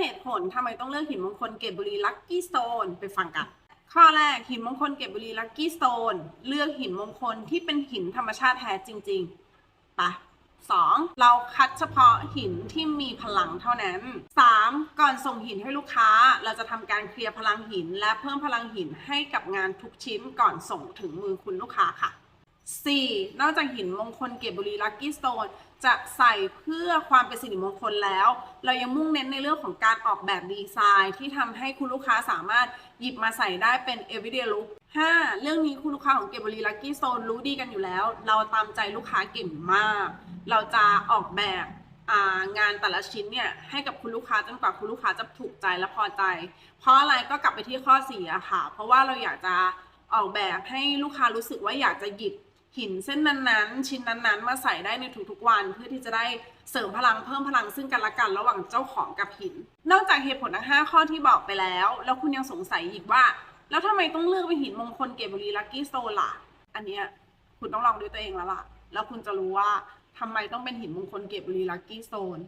เหตุผลทำไมต้องเลือกหินมงคลเกตบุรีลัคกี้สโตนไปฟังกัน ข้อแรกหินมงคลเกตบุรีลัคกี้สโตนเลือกหินมงคลที่เป็นหินธรรมชาติแท้จริงๆปะสองเราคัดเฉพาะหินที่มีพลังเท่านั้นสามก่อนส่งหินให้ลูกค้า เราจะทำการเคลียร์พลังหิน และเพิ่มพลังหินให้กับงานทุกชิ้นก่อนส่งถึงมือคุณลูกค้าค่ะ 4. นอกจากหินมงคลเกตบุรีลัคกี้สโตนจะใส่เพื่อความเป็นสิริมงคลแล้ว เรายังมุ่งเน้นในเรื่องของการออกแบบดีไซน์ ที่ทำให้คุณลูกค้าสามารถหยิบมาใส่ได้เป็น everyday look 5. เรื่องนี้คุณลูกค้าของเกตบุรีลัคกี้สโตนรู้ดีกันอยู่แล้ว เราตามใจลูกค้าเก่งมาก เราจะออกแบบงานแต่ละชิ้นเนี่ยให้กับคุณลูกค้าจนกว่าคุณลูกค้าจะถูกใจและพอใจ เพราะอะไรก็กลับไปที่ข้อ4อะค่ะ เพราะว่าเราอยากจะออกแบบให้ลูกค้ารู้สึกว่าอยากจะหยิบ หินเส้นนั้นๆ ชิ้นนั้นๆ มาใส่ได้ในทุกๆวัน เพื่อที่จะได้เสริมพลังเพิ่มพลังซึ่งกันและกัน ระหว่างเจ้าของกับหิน นอกจากเหตุผลทั้ง5ข้อที่บอกไปแล้ว แล้วคุณยังสงสัยอีกว่า แล้วทำไมต้องเลือกเป็นหินมงคลเกตบุรีลักกี้โซล่ะอันเนี้ยคุณต้องลองด้วยตัวเองแล้วล่ะ แล้วคุณจะรู้ว่าทำไมต้องเป็นหินมงคลเกตบุรีลักกี้โซน